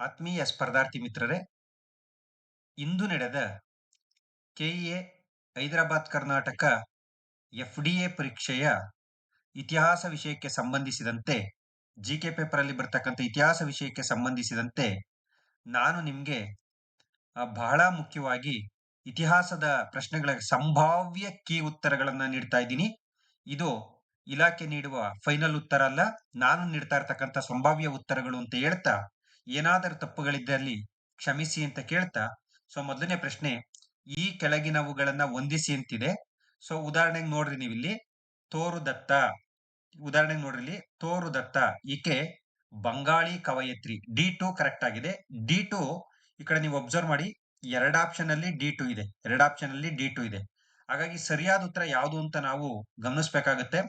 ಆತ್ಮೀಯ ಸ್ಪರ್ಧಾರ್ಥಿ ಮಿತ್ರರೇ, ಇಂದು ನಡೆದ KEA Hyderabad Karnataka F D A ಪರೀಕ್ಷೆಯ ಇತಿಹಾಸ ವಿಷಯಕ್ಕೆ ಸಂಬಂಧಿಸಿದಂತೆ ಜಿ ಕೆ ಪೇಪರಲ್ಲಿ ಬರ್ತಕ್ಕಂಥ ಇತಿಹಾಸ ವಿಷಯಕ್ಕೆ ಸಂಬಂಧಿಸಿದಂತೆ ನಾನು ನಿಮಗೆ ಬಹಳ ಮುಖ್ಯವಾಗಿ ಇತಿಹಾಸದ ಪ್ರಶ್ನೆಗಳ ಸಂಭಾವ್ಯ ಕೀ ಉತ್ತರಗಳನ್ನ ನೀಡ್ತಾ ಇದ್ದೀನಿ. ಇದು ಇಲಾಖೆ ನೀಡುವ ಫೈನಲ್ ಉತ್ತರ ಅಲ್ಲ, ನಾನು ನೀಡ್ತಾ ಇರ್ತಕ್ಕಂಥ ಸಂಭಾವ್ಯ ಉತ್ತರಗಳು ಅಂತ ಹೇಳ್ತಾ ಏನಾದರೂ ತಪ್ಪುಗಳಿದ್ದಲ್ಲಿ ಕ್ಷಮಿಸಿ ಅಂತ ಕೇಳ್ತಾ, ಸೊ ಮೊದಲನೇ ಪ್ರಶ್ನೆ, ಈ ಕೆಳಗಿನವುಗಳನ್ನ ಹೊಂದಿಸಿ ಅಂತಿದೆ. ಸೊ ಉದಾಹರಣೆಗೆ ನೋಡ್ರಿ ನೀವಿಲ್ಲಿ ತೋರು ದತ್ತ ಉದಾಹರಣೆಗೆ ನೋಡ್ರಿ ಇಲ್ಲಿ ತೋರು ದತ್ತ ಈಕೆ ಬಂಗಾಳಿ ಕವಯತ್ರಿ, ಡಿ ಟು ಕರೆಕ್ಟ್ ಆಗಿದೆ. ಡಿ ಟು, ಈ ಕಡೆ ನೀವು ಒಬ್ಸರ್ವ್ ಮಾಡಿ, ಎರಡು ಆಪ್ಷನ್ ಅಲ್ಲಿ ಡಿ ಟು ಇದೆ. ಎರಡು ಆಪ್ಷನ್ ಅಲ್ಲಿ ಡಿ ಟು ಇದೆ. ಹಾಗಾಗಿ ಸರಿಯಾದ ಉತ್ತರ ಯಾವುದು ಅಂತ ನಾವು ಗಮನಿಸ್ಬೇಕಾಗತ್ತೆ.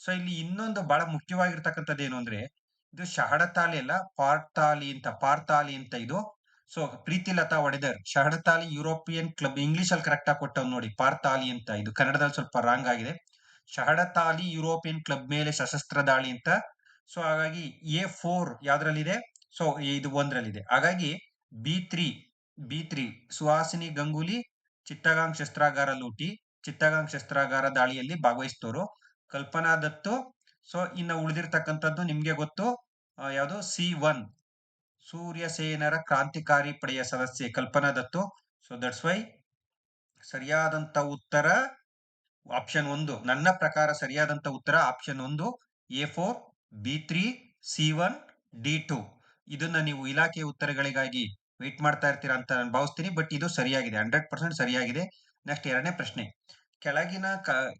ಸೊ ಇಲ್ಲಿ ಇನ್ನೊಂದು ಬಹಳ ಮುಖ್ಯವಾಗಿರ್ತಕ್ಕಂಥದ್ದು ಏನು ಅಂದ್ರೆ ಇದು ಶಹಡತಾಲಿ ಅಲ್ಲ ಪಾರ್ತಾಲಿ ಅಂತ ಪಾರ್ತಾಲಿ ಅಂತ ಇದು. ಸೊ ಪ್ರೀತಿ ಲತಾ ಒಡೆದರ್ ಶಹಡತಾಲಿ ಯುರೋಪಿಯನ್ ಕ್ಲಬ್ ಇಂಗ್ಲಿಷ್ ಅಲ್ಲಿ ಕರೆಕ್ಟ್ ಆಗಿ ಕೊಟ್ಟವ್ ನೋಡಿ ಪಾರ್ತಾಲಿ ಅಂತ ಇದು. ಕನ್ನಡದಲ್ಲಿ ಸ್ವಲ್ಪ ರಾಂಗ್ ಆಗಿದೆ. ಶಹಡತಾಲಿ ಯುರೋಪಿಯನ್ ಕ್ಲಬ್ ಮೇಲೆ ಸಶಸ್ತ್ರ ದಾಳಿ ಅಂತ. ಸೊ ಹಾಗಾಗಿ ಎ ಫೋರ್ ಯಾವ್ದ್ರಲ್ಲಿದೆ? ಸೊ ಇದು ಒಂದ್ರಲ್ಲಿದೆ. ಹಾಗಾಗಿ B three B three Suhasini Ganguly Chittagong ಶಸ್ತ್ರಾಗಾರ ಲೂಟಿ ಚಿತ್ತಗಾಂಗ್ ಶಸ್ತ್ರಾಗಾರ ದಾಳಿಯಲ್ಲಿ ಭಾಗವಹಿಸ್ತವರು ಕಲ್ಪನಾ ದತ್ತು. ಸೊ ಇನ್ನು ಉಳಿದಿರ್ತಕ್ಕಂಥದ್ದು ನಿಮ್ಗೆ ಗೊತ್ತು. ಯಾವುದು? C one. ಸೂರ್ಯಸೇನರ ಕ್ರಾಂತಿಕಾರಿ ಪಡೆಯ ಸದಸ್ಯೆ ಕಲ್ಪನಾ ದತ್ತು. ಸೊ ದಟ್ಸ್ ವೈ ಸರಿಯಾದಂತ ಉತ್ತರ ಆಪ್ಷನ್ ಒಂದು. ನನ್ನ ಪ್ರಕಾರ ಸರಿಯಾದಂತ ಉತ್ತರ ಆಪ್ಷನ್ ಒಂದು. A four, B three, C one, D two. ಇದನ್ನ ನೀವು ಇಲಾಖೆಯ ಉತ್ತರಗಳಿಗಾಗಿ ವೆಯ್ಟ್ ಮಾಡ್ತಾ ಇರ್ತೀರಾ ಅಂತ ನಾನು ಭಾವಿಸ್ತೀನಿ ಬಟ್ ಇದು ಸರಿಯಾಗಿದೆ. ಹಂಡ್ರೆಡ್ ಪರ್ಸೆಂಟ್ ಸರಿಯಾಗಿದೆ. ನೆಕ್ಸ್ಟ್ ಎರಡನೇ ಪ್ರಶ್ನೆ. ಕೆಳಗಿನ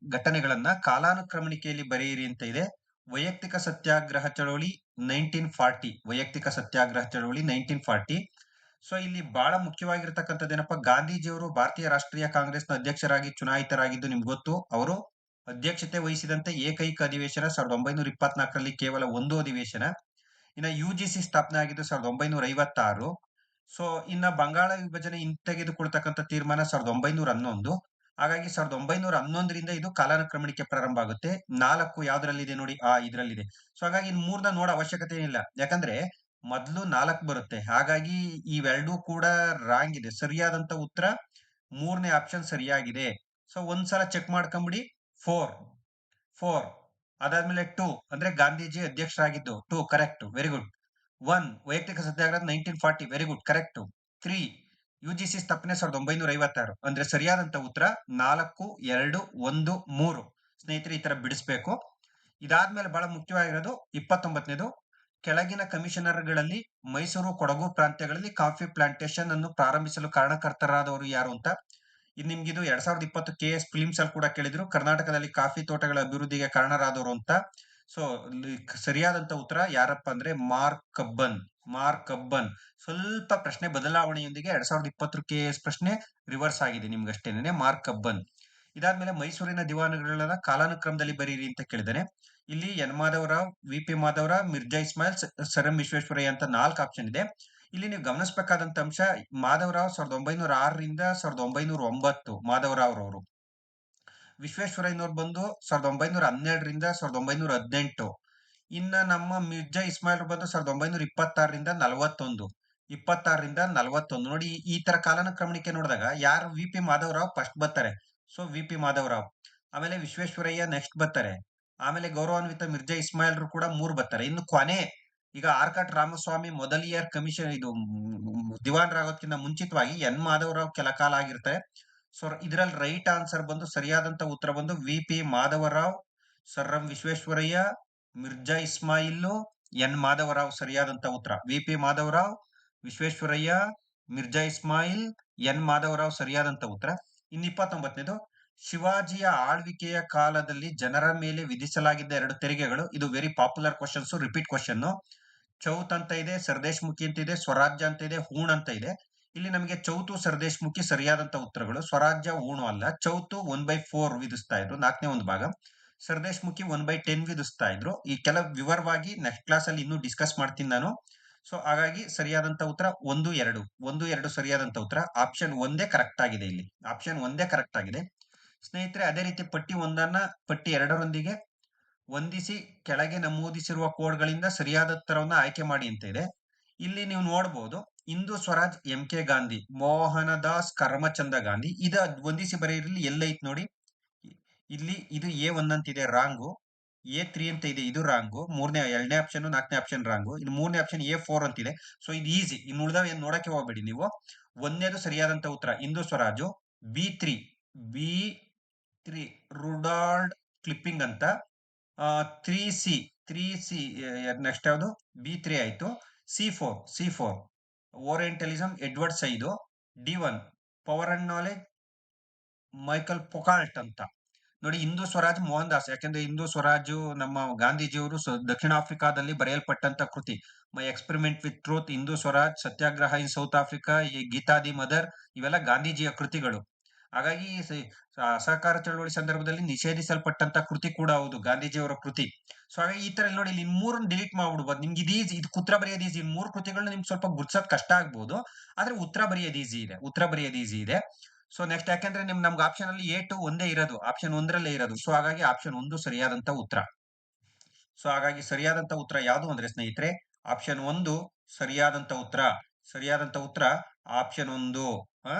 ಘಟನೆಗಳನ್ನ ಕಾಲಾನುಕ್ರಮಣಿಕೆಯಲ್ಲಿ ಬರೆಯಿರಿ ಅಂತ ಇದೆ. ವೈಯಕ್ತಿಕ ಸತ್ಯಾಗ್ರಹ ಚಳವಳಿ ನೈನ್ಟೀನ್ ಫಾರ್ಟಿ ವೈಯಕ್ತಿಕ ಸತ್ಯಾಗ್ರಹ ಚಳವಳಿ ನೈನ್ಟೀನ್ ಫಾರ್ಟಿ ಸೊ ಇಲ್ಲಿ ಬಹಳ ಮುಖ್ಯವಾಗಿರ್ತಕ್ಕಂಥದ್ದೇನಪ್ಪ ಗಾಂಧೀಜಿಯವರು ಭಾರತೀಯ ರಾಷ್ಟ್ರೀಯ ಕಾಂಗ್ರೆಸ್ನ ಅಧ್ಯಕ್ಷರಾಗಿ ಚುನಾಯಿತರಾಗಿದ್ದು ನಿಮ್ಗೆ ಗೊತ್ತು. ಅವರು ಅಧ್ಯಕ್ಷತೆ ವಹಿಸಿದಂತೆ ಏಕೈಕ ಅಧಿವೇಶನ ಸಾವಿರದ ಒಂಬೈನೂರ ಇಪ್ಪತ್ನಾಲ್ಕರಲ್ಲಿ ಕೇವಲ ಒಂದು ಅಧಿವೇಶನ. ಇನ್ನ ಯು ಜಿ ಸಿ ಸ್ಥಾಪನೆ ಆಗಿದ್ದು ಸಾವಿರದ ಒಂಬೈನೂರ ಐವತ್ತಾರು. ಸೊ ಇನ್ನ ಬಂಗಾಳ ವಿಭಜನೆ ಹಿಂತೆಗೆದುಕೊಳ್ತಕ್ಕಂಥ ತೀರ್ಮಾನ ಸಾವಿರದ ಒಂಬೈನೂರ ಹನ್ನೊಂದು. ಹಾಗಾಗಿ ಸಾವಿರದ ಒಂಬೈನೂರ ಹನ್ನೊಂದರಿಂದ ಇದು ಕಾಲಾನುಕ್ರಮಣಿಕೆ ಪ್ರಾರಂಭ ಆಗುತ್ತೆ. ನಾಲ್ಕು ಯಾವ್ದ್ರಲ್ಲಿದೆ ನೋಡಿ? ಆ, ಇದರಲ್ಲಿದೆ. ಸೊ ಹಾಗಾಗಿ ಇನ್ ಮೂರ್ನ ನೋಡ ಅವಶ್ಯಕತೆ ಏನಿಲ್ಲ. ಯಾಕಂದ್ರೆ ಮೊದಲು ನಾಲ್ಕು ಬರುತ್ತೆ. ಹಾಗಾಗಿ ಇವೆರಡೂ ಕೂಡ ರಾಂಗ್ ಇದೆ. ಸರಿಯಾದಂತ ಉತ್ತರ, ಮೂರನೇ ಆಪ್ಷನ್ ಸರಿಯಾಗಿದೆ. ಸೊ ಒಂದ್ಸಲ ಚೆಕ್ ಮಾಡ್ಕೊಂಬಿಡಿ. ಫೋರ್ ಫೋರ್ ಅದಾದ್ಮೇಲೆ ಟೂ ಅಂದ್ರೆ Gandhiji ಅಧ್ಯಕ್ಷರಾಗಿದ್ದು. Two correct very good one ವೈಯಕ್ತಿಕ ಸತ್ಯಾಗ್ರಹ nineteen forty very good correct three U G C ಸ್ಥಾಪನೆ ಸಾವಿರದ ಒಂಬೈನೂರ ಐವತ್ತಾರು ಅಂದ್ರೆ ಸರಿಯಾದಂತ ಉತ್ತರ ನಾಲ್ಕು, ಎರಡು, ಒಂದು, ಮೂರು. ಸ್ನೇಹಿತರೆ, ಈ ತರ ಬಿಡಿಸ್ಬೇಕು. ಇದಾದ್ಮೇಲೆ ಬಹಳ ಮುಖ್ಯವಾಗಿರೋದು ಇಪ್ಪತ್ತೊಂಬತ್ತನೇದು. ಕೆಳಗಿನ ಕಮಿಷನರ್ಗಳಲ್ಲಿ ಮೈಸೂರು, ಕೊಡಗು ಪ್ರಾಂತ್ಯಗಳಲ್ಲಿ ಕಾಫಿ ಪ್ಲಾಂಟೇಶನ್ ಅನ್ನು ಪ್ರಾರಂಭಿಸಲು ಕಾರಣಕರ್ತರಾದವರು ಯಾರು ಅಂತ? ಇದು ನಿಮ್ಗಿದು ಎರಡ್ ಸಾವಿರದ ಇಪ್ಪತ್ತು ಕೆ ಎಸ್ ಫಿಲಿಮ್ಸ್ ಅಲ್ಲಿ ಕೂಡ ಕೇಳಿದ್ರು. ಕರ್ನಾಟಕದಲ್ಲಿ ಕಾಫಿ ತೋಟಗಳ ಅಭಿವೃದ್ಧಿಗೆ ಕಾರಣರಾದವರು ಅಂತ. ಸೊ ಸರಿಯಾದಂತ ಉತ್ತರ ಯಾರಪ್ಪ ಅಂದ್ರೆ ಮಾರ್ಕ್ ಕಬ್ಬನ್. ಮಾರ್ಕ್ ಕಬ್ಬನ್ ಸ್ವಲ್ಪ ಪ್ರಶ್ನೆ ಬದಲಾವಣೆಯೊಂದಿಗೆ ಎರಡ್ ಸಾವಿರದ ಇಪ್ಪತ್ತು ಕೆ ಎಸ್ ಪ್ರಶ್ನೆ ರಿವರ್ಸ್ ಆಗಿದೆ ನಿಮ್ಗಷ್ಟೇನೆ, ಮಾರ್ಕ್ ಕಬ್ಬನ್ ಇದಾದ್ಮೇಲೆ ಮೈಸೂರಿನ ದಿವಾನಗಳನ್ನ ಕಾಲಾನುಕ್ರಮದಲ್ಲಿ ಬರೀರಿ ಅಂತ ಕೇಳಿದಾನೆ. ಇಲ್ಲಿ N Madhavrao V P Madhavrao Mirza Ismail sir Visvesvaraya ಅಂತ ನಾಲ್ಕು ಆಪ್ಷನ್ ಇದೆ. ಇಲ್ಲಿ ನೀವು ಗಮನಿಸಬೇಕಾದಂತ ಅಂಶ ಮಾಧವರಾವ್ ಸಾವಿರದ ಒಂಬೈನೂರ ಆರರಿಂದ ಸಾವಿರದ ಒಂಬೈನೂರ ಒಂಬತ್ತು ಮಾಧವರಾವ್ ರವರು ವಿಶ್ವೇಶ್ವರಯ್ಯನವ್ರು ಬಂದು ಸಾವಿರದ ಒಂಬೈನೂರ ಹನ್ನೆರಡರಿಂದ ಸಾವಿರದ ಒಂಬೈನೂರ ಹದಿನೆಂಟು. ಇನ್ನ ನಮ್ಮ ಮಿರ್ಜಾ ಇಸ್ಮಾಯಿಲ್ ಬಂದು ಸಾವಿರದ ಒಂಬೈನೂರ ಇಪ್ಪತ್ತಾರರಿಂದ ನಲವತ್ತೊಂದು. ಇಪ್ಪತ್ತಾರರಿಂದ ನಲವತ್ತೊಂದು. ನೋಡಿ, ಈ ತರ ಕಾಲಾನುಕ್ರಮಣಿಕೆ ನೋಡಿದಾಗ ಯಾರು ವಿ ಪಿ ಮಾಧವರಾವ್ ಫಸ್ಟ್ ಬರ್ತಾರೆ. So V P Madhavrao. ಆಮೇಲೆ ವಿಶ್ವೇಶ್ವರಯ್ಯ ನೆಕ್ಸ್ಟ್ ಬರ್ತಾರೆ. ಆಮೇಲೆ ಗೌರವಾನ್ವಿತ ಮಿರ್ಜಾ ಇಸ್ಮಾಯಿಲ್ ಕೂಡ ಮೂರು ಬರ್ತಾರೆ. ಇನ್ನು ಕೊನೆ, ಈಗ ಆರ್ಕಟ್ ರಾಮಸ್ವಾಮಿ ಮೊದಲ ಇಯರ್ ಕಮಿಷನ್ ಇದು ದಿವಾನ್ರಾಗೋದ್ಕಿಂತ ಮುಂಚಿತವಾಗಿ ಎನ್ ಮಾಧವರಾವ್ ಕೆಲ ಕಾಲ ಆಗಿರ್ತಾರೆ. ಸೊ ಇದ್ರಲ್ಲಿ ರೈಟ್ ಆನ್ಸರ್ ಬಂದು, ಸರಿಯಾದಂತ ಉತ್ತರ ಬಂದು V P Madhavrao sir M Visvesvaraya Mirza Ismail, N. Madhavrao ಸರಿಯಾದಂತ ಉತ್ತರ. V. P. Madhavrao, Visvesvaraya, Mirza Ismail, N. Madhavrao ಸರಿಯಾದಂತ ಉತ್ತರ. ಇನ್ ಇಪ್ಪತ್ತೊಂಬತ್ತನೇದು ಶಿವಾಜಿಯ ಆಳ್ವಿಕೆಯ ಕಾಲದಲ್ಲಿ ಜನರ ಮೇಲೆ ವಿಧಿಸಲಾಗಿದ್ದ ಎರಡು ತೆರಿಗೆಗಳು. ಇದು very popular questions repeat question chauth ಅಂತ ಇದೆ, ಸರ್ದೇಶ್ಮುಖಿ ಅಂತ ಇದೆ, ಸ್ವರಾಜ್ಯ ಅಂತ ಇದೆ, ಹೂಣ್ ಅಂತ ಇದೆ. ಇಲ್ಲಿ ನಮಗೆ ಚೌತು, ಸರ್ದೇಶ್ಮುಖಿ ಸರಿಯಾದಂತ ಉತ್ತರಗಳು. ಸ್ವರಾಜ್ಯ, ಹೂಣು ಅಲ್ಲ. ಚೌತು ಒನ್ ಬೈ ಫೋರ್ ವಿಧಿಸ್ತಾ ಇದ್ರು. ನಾಲ್ಕನೇ ಒಂದು ಭಾಗ. ಸರ್ದೇಶ್ಮುಖಿ ಒನ್ ಬೈ ಟೆನ್ ವಿಧಿಸ್ತಾ ಇದ್ರು. ಈ ಕೆಲ ವಿವರವಾಗಿ ನೆಕ್ಸ್ಟ್ ಕ್ಲಾಸ್ ಅಲ್ಲಿ ಇನ್ನೂ ಡಿಸ್ಕಸ್ ಮಾಡ್ತೀನಿ ನಾನು. ಸೊ ಹಾಗಾಗಿ ಸರಿಯಾದಂತ ಉತ್ತರ ಒಂದು, ಎರಡು. ಒಂದು, ಎರಡು ಸರಿಯಾದಂತ ಉತ್ತರ. ಆಪ್ಷನ್ ಒಂದೇ ಕರೆಕ್ಟ್ ಆಗಿದೆ ಇಲ್ಲಿ. ಆಪ್ಷನ್ ಒಂದೇ ಕರೆಕ್ಟ್ ಆಗಿದೆ. ಸ್ನೇಹಿತರೆ, ಅದೇ ರೀತಿ ಪಟ್ಟಿ ಒಂದನ್ನ ಪಟ್ಟಿ ಎರಡರೊಂದಿಗೆ ಹೊಂದಿಸಿ, ಕೆಳಗೆ ನಮೂದಿಸಿರುವ ಕೋಡ್ಗಳಿಂದ ಸರಿಯಾದ ಉತ್ತರವನ್ನ ಆಯ್ಕೆ ಮಾಡಿ ಅಂತ ಇದೆ. ಇಲ್ಲಿ ನೀವು ನೋಡಬಹುದು ಇಂದು ಸ್ವರಾಜ್ ಎಂ ಕೆ ಗಾಂಧಿ ಮೋಹನದಾಸ್ ಕರ್ಮಚಂದ ಗಾಂಧಿ ಇದ ಹೊಂದಿಸಿ ಬರೆಯಿರಲಿ ಎಲ್ಲೈತ್ ನೋಡಿ. ಇಲ್ಲಿ ಇದು ಎ ಒನ್ ಅಂತಿದೆ ರಾಂಗು ಎ ತ್ರೀ ಅಂತ ಇದೆ ಇದು ರಾಂಗು ಮೂರನೇ, ಎರಡನೇ ಆಪ್ಷನ್ ನಾಲ್ಕನೇ ಆಪ್ಷನ್ ರಾಂಗು ಇದು ಮೂರನೇ ಆಪ್ಷನ್ ಎ ಫೋರ್ ಅಂತಿದೆ. ಸೊ ಇದು ಈಸಿ ಇನ್ನು ಉಳಿದವ ಏನು ನೋಡಕ್ಕೆ ಹೋಗ್ಬೇಡಿ ನೀವು. ಒಂದನೇದು ಸರಿಯಾದಂತ ಉತ್ತರ Hindu Swaraj B three B three Rudyard Kipling ಅಂತ three C three C next ಯಾವುದು? ಬಿ ತ್ರೀ ಆಯ್ತು. C four C four orientalism Edward Said D one power and knowledge Michel Foucault ಅಂತ. ನೋಡಿ, ಹಿಂದೂ ಸ್ವರಾಜ್ ಮೋಹನ್ ದಾಸ್ ಯಾಕೆಂದ್ರೆ ಹಿಂದೂ ಸ್ವರಾಜು ನಮ್ಮ ಗಾಂಧೀಜಿಯವರು ದಕ್ಷಿಣ ಆಫ್ರಿಕಾದಲ್ಲಿ ಬರೆಯಲ್ಪಟ್ಟಂತ ಕೃತಿ. My experiment with truth, Hindu Swaraj, Satyagraha in South Africa, ಈ ಗೀತಾ ದಿ ಮದರ್, ಇವೆಲ್ಲ ಗಾಂಧೀಜಿಯ ಕೃತಿಗಳು. ಹಾಗಾಗಿ ಅಸಹಕಾರ ಚಳವಳಿ ಸಂದರ್ಭದಲ್ಲಿ ನಿಷೇಧಿಸಲ್ಪಟ್ಟಂತ ಕೃತಿ ಕೂಡ ಹೌದು, ಗಾಂಧೀಜಿಯವರ ಕೃತಿ. ಸೊ, ಹಾಗಾಗಿ ಈ ತರ ನೋಡಿ, ಇಲ್ಲಿ ಮೂರನ್ನ ಡಿಲೀಟ್ ಮಾಡ್ಬಿಡ್ಬೋದು. ನಿಮ್ಗೆ ಇದು ಈಸಿ, ಇದು ಉತ್ತರ ಬರೆಯೋದು ಈಸಿ ಮೂರು ಕೃತಿಗಳನ್ನ ನಿಮ್ಗೆ ಸ್ವಲ್ಪ ಗುರ್ಸೋದ್ ಕಷ್ಟ ಆಗ್ಬೋದು. ಆದ್ರೆ ಉತ್ತರ ಬರೆಯೋದು ಈಸಿ ಇದೆ ಉತ್ತರ ಬರೆಯೋದು ಈಸಿ ಇದೆ. ಸೊ ನೆಕ್ಸ್ಟ್ ಯಾಕೆಂದ್ರೆ ನಿಮ್, ನಮ್ಗೆ ಆಪ್ಷನ್ ಅಲ್ಲಿ ಎ ಟು ಒಂದೇ ಇರೋದು. ಆಪ್ಷನ್ ಒಂದರಲ್ಲೇ ಇರೋದು. ಸೊ ಹಾಗಾಗಿ ಆಪ್ಷನ್ ಒಂದು ಸರಿಯಾದಂತ ಉತ್ತರ. ಸೊ ಹಾಗಾಗಿ ಸರಿಯಾದಂತ ಉತ್ತರ ಯಾವುದು ಅಂದ್ರೆ ಸ್ನೇಹಿತರೆ ಆಪ್ಷನ್ ಒಂದು ಸರಿಯಾದಂತ ಉತ್ತರ. ಸರಿಯಾದಂತ ಉತ್ತರ ಆಪ್ಷನ್ ಒಂದು. ಹಾ?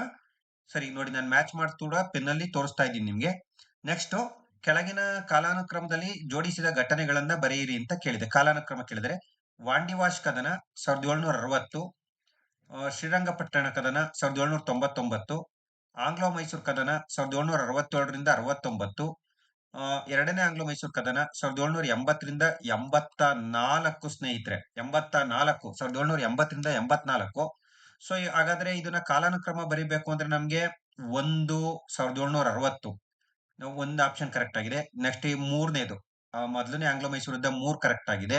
ಸರಿ, ನೋಡಿ ನಾನು ಮ್ಯಾಚ್ ಮಾಡ್ತೂಡ ಪೆನ್ನಲ್ಲಿ ತೋರಿಸ್ತಾ ಇದ್ದೀನಿ ನಿಮ್ಗೆ. ನೆಕ್ಸ್ಟ್ ಕೆಳಗಿನ ಕಾಲಾನುಕ್ರಮದಲ್ಲಿ ಜೋಡಿಸಿದ ಘಟನೆಗಳನ್ನ ಬರೆಯಿರಿ ಅಂತ ಕೇಳಿದೆ. ಕಾಲಾನುಕ್ರಮ ಕೇಳಿದರೆ, ವಾಂಡಿವಾಶ್ ಕದನ ಸಾವಿರದ ಏಳ್ನೂರ ಅರವತ್ತು ಶ್ರೀರಂಗಪಟ್ಟಣ ಕದನ ಸಾವಿರದ ಏಳ್ನೂರ ತೊಂಬತ್ತೊಂಬತ್ತು ಆಂಗ್ಲೋ ಮೈಸೂರು ಕದನ ಸಾವಿರದ ಏಳ್ನೂರ ಅರವತ್ತೇಳರಿಂದ ಅರವತ್ತೊಂಬತ್ತು ಎರಡನೇ ಆಂಗ್ಲೋ ಮೈಸೂರು ಕದನ ಸಾವಿರದ ಏಳ್ನೂರ ಎಂಬತ್ತರಿಂದ ಎಂಬತ್ತ ನಾಲ್ಕು ಸ್ನೇಹಿತರೆ. ಎಂಬತ್ತ ನಾಲ್ಕು ಸಾವಿರದ ಏಳ್ನೂರ ಎಂಬತ್ತರಿಂದ ಎಂಬತ್ನಾಲ್ಕು ಸೊ ಹಾಗಾದ್ರೆ ಇದನ್ನ ಕಾಲಾನುಕ್ರಮ ಬರಿಬೇಕು ಅಂದ್ರೆ ನಮ್ಗೆ ಒಂದು ಸಾವಿರದ ಏಳ್ನೂರ ಅರವತ್ತು ಒಂದು ಆಪ್ಷನ್ ಕರೆಕ್ಟ್ ಆಗಿದೆ. ನೆಕ್ಸ್ಟ್ ಈ ಮೂರನೇದು. ಮೊದಲನೇ ಆಂಗ್ಲೋ ಮೈಸೂರು ಮೂರು ಕರೆಕ್ಟ್ ಆಗಿದೆ.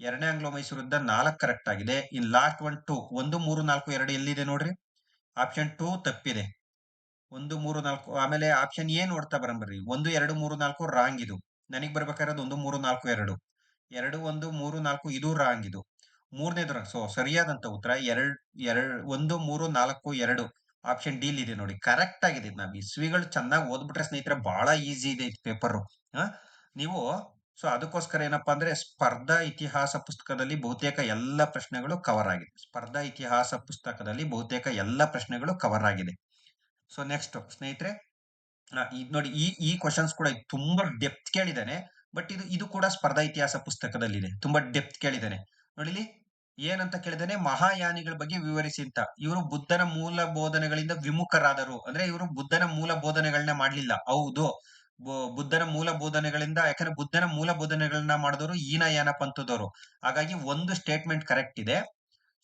ಎರಡನೇ ಆಂಗ್ಲೋ ಮೈಸೂರಿಂದ ನಾಲ್ಕು ಕರೆಕ್ಟ್ ಆಗಿದೆ. ಇನ್ ಲಾಸ್ಟ್ ಒನ್ ಟೂ ಒಂದು, ಮೂರು, ನಾಲ್ಕು, ಎರಡು ಎಲ್ಲಿದೆ ನೋಡ್ರಿ? ಆಪ್ಷನ್ ಟೂ ತಪ್ಪಿದೆ. ಒಂದು, ಮೂರು, ನಾಲ್ಕು, ಆಮೇಲೆ ಆಪ್ಷನ್ ಎ ನೋಡ್ತಾ ಬರಂಬರ್ರಿ ಒಂದು, ಎರಡು, ಮೂರು, ನಾಲ್ಕು ರಾಂಗ್ ಇದು. ನನಗೆ ಬರ್ಬೇಕಾಗಿರೋದು ಒಂದು, ಮೂರು, ನಾಲ್ಕು, ಎರಡು. ಎರಡು, ಒಂದು, ಮೂರು, ನಾಲ್ಕು ಇದು ರಾಂಗ್ ಇದು. ಮೂರನೇದು ಸೊ ಸರಿಯಾದಂತ ಉತ್ತರ ಎರಡ್ ಎರಡ್, ಒಂದು, ಮೂರು, ನಾಲ್ಕು, ಎರಡು. ಆಪ್ಷನ್ ಡಿ ಇದೆ ನೋಡಿ. ಕರೆಕ್ಟ್ ಆಗಿದೆ ನಾವು ಇಸ್ವಿಗಳು ಚೆನ್ನಾಗಿ ಓದ್ಬಿಟ್ರೆ ಸ್ನೇಹಿತರೆ ಬಹಳ ಈಸಿ ಇದು ಪೇಪರ್ ನೀವು ಸೊ ಅದಕ್ಕೋಸ್ಕರ ಏನಪ್ಪಾ ಅಂದ್ರೆ ಸ್ಪರ್ಧಾ ಇತಿಹಾಸ ಪುಸ್ತಕದಲ್ಲಿ ಬಹುತೇಕ ಎಲ್ಲ ಪ್ರಶ್ನೆಗಳು ಕವರ್ ಆಗಿದೆ. ಸ್ಪರ್ಧಾ ಇತಿಹಾಸ ಪುಸ್ತಕದಲ್ಲಿ ಬಹುತೇಕ ಎಲ್ಲ ಪ್ರಶ್ನೆಗಳು ಕವರ್ ಆಗಿದೆ. ಸೊ ನೆಕ್ಸ್ಟ್ ಸ್ನೇಹಿತರೆ ನೋಡಿ, ಈ ಈ ಕ್ವಶನ್ಸ್ ಕೂಡ ತುಂಬಾ ಡೆಪ್ತ್ ಕೇಳಿದಾನೆ ಬಟ್ ಇದು ಇದು ಕೂಡ ಸ್ಪರ್ಧಾ ಇತಿಹಾಸ ಪುಸ್ತಕದಲ್ಲಿದೆ. ತುಂಬಾ ಡೆಪ್ತ್ ಕೇಳಿದಾನೆ ನೋಡಿಲಿ, ಏನಂತ ಕೇಳಿದಾನೆ ಮಹಾಯಾನಿಗಳ ಬಗ್ಗೆ ವಿವರಿಸಿ ಅಂತ. ಇವರು ಬುದ್ಧನ ಮೂಲ ಬೋಧನೆಗಳಿಂದ ವಿಮುಖರಾದರು. ಅಂದ್ರೆ ಇವರು ಬುದ್ಧನ ಮೂಲ ಬೋಧನೆಗಳನ್ನ ಮಾಡ್ಲಿಲ್ಲ. ಹೌದು. ಬುದ್ಧನ ಮೂಲ ಬೋಧನೆಗಳಿಂದ, ಯಾಕಂದ್ರೆ ಬುದ್ಧನ ಮೂಲ ಬೋಧನೆಗಳನ್ನ ಮಾಡಿದವರು ಈನಯಾನ ಪಂಥದವರು. ಹಾಗಾಗಿ ಒಂದು ಸ್ಟೇಟ್ಮೆಂಟ್ ಕರೆಕ್ಟ್ ಇದೆ.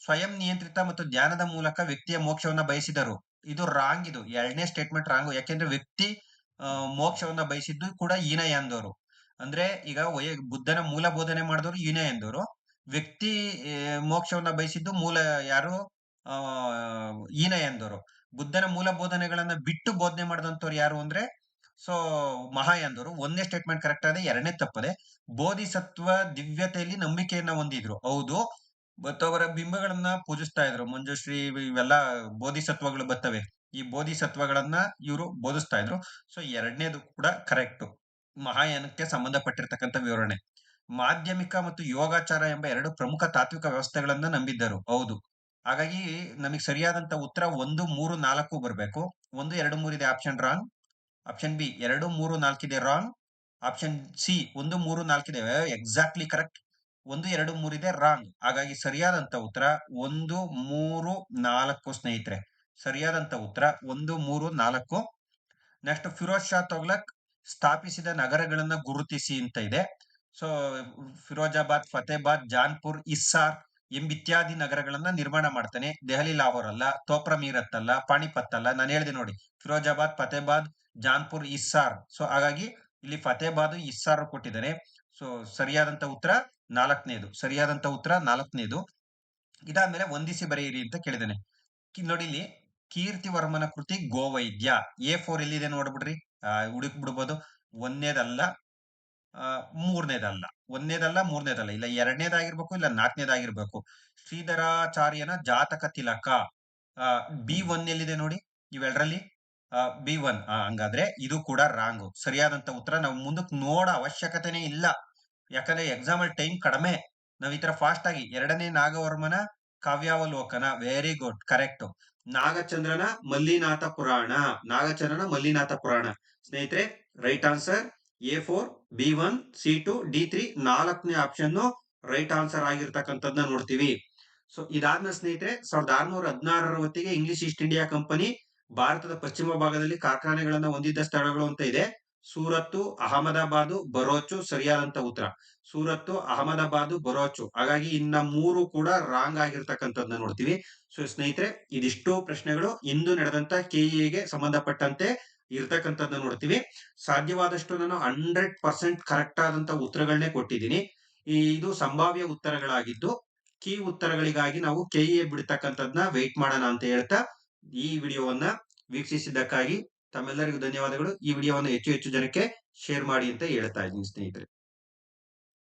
ಸ್ವಯಂ ನಿಯಂತ್ರಿತ ಮತ್ತು ಧ್ಯಾನದ ಮೂಲಕ ವ್ಯಕ್ತಿಯ ಮೋಕ್ಷವನ್ನ ಬಯಸಿದರು. ಇದು ರಾಂಗ್ ಇದು. ಎರಡನೇ ಸ್ಟೇಟ್ಮೆಂಟ್ ರಾಂಗ್ ಯಾಕೆಂದ್ರೆ ವ್ಯಕ್ತಿ ಮೋಕ್ಷವನ್ನ ಬಯಸಿದ್ದು ಕೂಡ ಈನಯಾನದವರು ಅಂದ್ರೆ ಈಗ ವಯ ಬುದ್ಧನ ಮೂಲ ಬೋಧನೆ ಮಾಡಿದವರು ಈನಯಾನದವರು ವ್ಯಕ್ತಿ ಮೋಕ್ಷವನ್ನ ಬಯಸಿದ್ದು ಮೂಲ ಯಾರು? ಈನಯಂದವರು ಬುದ್ಧನ ಮೂಲ ಬೋಧನೆಗಳನ್ನ ಬಿಟ್ಟು ಬೋಧನೆ ಮಾಡಿದಂಥವ್ರು ಯಾರು ಅಂದ್ರೆ, ಸೊ ಮಹಾಯಾನದವರು ಒಂದನೇ ಸ್ಟೇಟ್ಮೆಂಟ್ ಕರೆಕ್ಟ್ ಆದ್ರೆ ಎರಡನೇ ತಪ್ಪದೆ ಬೋಧಿಸತ್ವ ದಿವ್ಯತೆಯಲ್ಲಿ ನಂಬಿಕೆಯನ್ನ ಹೊಂದಿದ್ರು. ಹೌದು ಮತ್ತು ಅವರ ಬಿಂಬಗಳನ್ನ ಪೂಜಿಸ್ತಾ ಇದ್ರು. ಮಂಜುಶ್ರೀ ಇವ್- ಇವೆಲ್ಲ ಬೋಧಿಸತ್ವಗಳು ಬರ್ತವೆ. ಈ ಬೋಧಿಸತ್ವಗಳನ್ನ ಇವರು ಬೋಧಿಸ್ತಾ ಇದ್ರು. ಸೊ ಎರಡನೇದು ಕೂಡ ಕರೆಕ್ಟ್ ಮಹಾಯಾನಕ್ಕೆ ಸಂಬಂಧಪಟ್ಟಿರ್ತಕ್ಕಂಥ ವಿವರಣೆ. ಮಾಧ್ಯಮಿಕ ಮತ್ತು ಯೋಗಾಚಾರ ಎಂಬ ಎರಡು ಪ್ರಮುಖ ತಾತ್ವಿಕ ವ್ಯವಸ್ಥೆಗಳನ್ನ ನಂಬಿದ್ದರು. ಹೌದು. ಹಾಗಾಗಿ ನಮಗೆ ಸರಿಯಾದಂತ ಉತ್ತರ ಒಂದು, ಮೂರು, ನಾಲ್ಕು ಬರಬೇಕು. ಒಂದು, ಎರಡು, ಮೂರು ಇದೆ ಆಪ್ಷನ್ ರಾಂಗ್ ಆಪ್ಷನ್ ಬಿ ಎರಡು, ಮೂರು ನಾಲ್ಕಿದೆ ರಾಂಗ್ ಆಪ್ಷನ್ ಸಿ ಒಂದು, ಮೂರು ನಾಲ್ಕಿದೆ ಎಕ್ಸಾಕ್ಟ್ಲಿ ಕರೆಕ್ಟ್ ಒಂದು, ಎರಡು ಮೂರಿದೆ ರಾಂಗ್ ಹಾಗಾಗಿ ಸರಿಯಾದಂತ ಉತ್ತರ ಒಂದು, ಮೂರು, ನಾಲ್ಕು ಸ್ನೇಹಿತರೆ. ಸರಿಯಾದಂತ ಉತ್ತರ ಒಂದು, ಮೂರು, ನಾಲ್ಕು. ನೆಕ್ಸ್ಟ್ ಫಿರೋಜ್ ಶಾ ತೊಗ್ಲಕ್ ಸ್ಥಾಪಿಸಿದ ನಗರಗಳನ್ನ ಗುರುತಿಸಿ ಅಂತ ಇದೆ. ಸೊ ಫಿರೋಜಾಬಾದ್, ಫತೇಬಾದ್, ಜಾನ್ಪುರ್, ಇಸ್ಸಾರ್ ಎಂಬಿತ್ಯಾದಿ ನಗರಗಳನ್ನ ನಿರ್ಮಾಣ ಮಾಡ್ತಾನೆ. ದೆಹಲಿ, ಲಾಹೋರ್ ಅಲ್ಲ, ತೋಪ್ರ ಮೀರತ್ ಅಲ್ಲ, ಪಾಣಿಪತ್ ಅಲ್ಲ. ನಾನು ಹೇಳಿದೆ ನೋಡಿ, ಫಿರೋಜಾಬಾದ್, ಫತೇಬಾದ್, ಜಾನ್ಪುರ್, ಇಸ್ಸಾರ್. ಸೊ ಹಾಗಾಗಿ ಇಲ್ಲಿ ಫತೇಬಾದ್, ಇಸ್ಸಾರ್ ಕೊಟ್ಟಿದ್ದಾರೆ. ಸೊ ಸರಿಯಾದಂತ ಉತ್ತರ ನಾಲ್ಕನೇದು, ಸರಿಯಾದಂತ ಉತ್ತರ ನಾಲ್ಕನೇದು. ಇದಾದ್ಮೇಲೆ ಒಂದಿಸಿ ಬರೆಯಿರಿ ಅಂತ ಕೇಳಿದಾನೆ ನೋಡಿ ಇಲ್ಲಿ, ಕೀರ್ತಿವರ್ಮನ ಕೃತಿ ಗೋವೈದ್ಯ. ಎ ಫೋರ್ ಎಲ್ಲಿದೆ ನೋಡ್ಬಿಡ್ರಿ? ಹುಡುಕ್ ಬಿಡ್ಬೋದು. ಒಂದನೇದಲ್ಲ ಮೂರನೇದಲ್ಲ. ಒಂದನೇದಲ್ಲ, ಮೂರನೇದಲ್ಲ. ಇಲ್ಲ, ಎರಡನೇದಾಗಿರ್ಬೇಕು, ಇಲ್ಲ, ನಾಲ್ಕನೇದಾಗಿರ್ಬೇಕು. ಶ್ರೀಧರಾಚಾರ್ಯನ ಜಾತಕ ತಿಲಕ. ಬಿ ಒನ್ ಎಲ್ಲಿದೆ ನೋಡಿ? ಇವೆಲ್ಲರಲ್ಲಿ ಬಿ ಒನ್. ಹಂಗಾದ್ರೆ ಇದು ಕೂಡ ರಾಂಗು ಸರಿಯಾದಂತ ಉತ್ತರ ನಾವು ಮುಂದಕ್ಕೆ ನೋಡೋ ಅವಶ್ಯಕತೆನೇ ಇಲ್ಲ. ಯಾಕಂದ್ರೆ ಎಕ್ಸಾಮ್ ಅಲ್ಲಿ ಟೈಮ್ ಕಡಿಮೆ. ನಾವ್ ಈ ತರ ಫಾಸ್ಟ್ ಆಗಿ ಎರಡನೇ ನಾಗವರ್ಮನ ಕಾವ್ಯಾವಲೋಕನ ವೆರಿ ಗುಡ್ ಕರೆಕ್ಟ್ ನಾಗಚಂದ್ರನ ಮಲ್ಲಿನಾಥ ಪುರಾಣ, ನಾಗಚಂದ್ರನ ಮಲ್ಲಿನಾಥ ಪುರಾಣ. ಸ್ನೇಹಿತರೆ right answer A four B one C two D three ನಾಲ್ಕನೇ ಆಪ್ಷನ್ ರೈಟ್ ಆನ್ಸರ್ ಆಗಿರ್ತಕ್ಕಂಥದ್ದನ್ನ ನೋಡ್ತೀವಿ. ಸೊ ಇದಾದ್ಮೇಲೆ ಸ್ನೇಹಿತರೆ, ಸಾವಿರದ ಆರ್ನೂರ ಹದಿನಾರರ ಹೊತ್ತಿಗೆ ಇಂಗ್ಲಿಷ್ ಈಸ್ಟ್ ಇಂಡಿಯಾ ಕಂಪನಿ ಭಾರತದ ಪಶ್ಚಿಮ ಭಾಗದಲ್ಲಿ ಕಾರ್ಖಾನೆಗಳನ್ನ ಹೊಂದಿದ್ದ ಸ್ಥಳಗಳು ಅಂತ ಇದೆ. ಸೂರತ್ತು, ಅಹಮದಾಬಾದು, ಬರೋಚು ಸರಿಯಾದಂತ ಉತ್ತರ. ಸೂರತ್ತು, ಅಹಮದಾಬಾದು, ಬರೋಚು. ಹಾಗಾಗಿ ಇನ್ನ ಮೂರು ಕೂಡ ರಾಂಗ್ ಆಗಿರ್ತಕ್ಕಂಥದ್ದನ್ನ ನೋಡ್ತೀವಿ. ಸೊ ಸ್ನೇಹಿತರೆ, ಇದಿಷ್ಟು ಪ್ರಶ್ನೆಗಳು ಇಂದು ನಡೆದಂತ ಕೆಇಎಗೆ ಸಂಬಂಧಪಟ್ಟಂತೆ ಇರ್ತಕ್ಕಂಥದ್ದನ್ನ ನೋಡ್ತೀವಿ. ಸಾಧ್ಯವಾದಷ್ಟು ನಾನು ಹಂಡ್ರೆಡ್ ಪರ್ಸೆಂಟ್ ಕರೆಕ್ಟ್ ಆದಂತ ಉತ್ತರಗಳನ್ನೇ ಕೊಟ್ಟಿದ್ದೀನಿ. ಇದು ಸಂಭಾವ್ಯ ಉತ್ತರಗಳಾಗಿದ್ದು ಕೀ ಉತ್ತರಗಳಿಗಾಗಿ ನಾವು ಕೆಇಎ ಬಿಡ್ತಕ್ಕಂಥದ್ನ ವೆಯ್ಟ್ ಮಾಡೋಣ ಅಂತ ಹೇಳ್ತಾ ಈ ವಿಡಿಯೋವನ್ನ ವೀಕ್ಷಿಸಿದ್ದಕ್ಕಾಗಿ ತಮ್ಮೆಲ್ಲರಿಗೂ ಧನ್ಯವಾದಗಳು. ಈ ವಿಡಿಯೋವನ್ನು ಹೆಚ್ಚು ಹೆಚ್ಚು ಜನಕ್ಕೆ ಶೇರ್ ಮಾಡಿ ಅಂತ ಹೇಳ್ತಾ ಇದ್ದೀನಿ ಸ್ನೇಹಿತರೆ.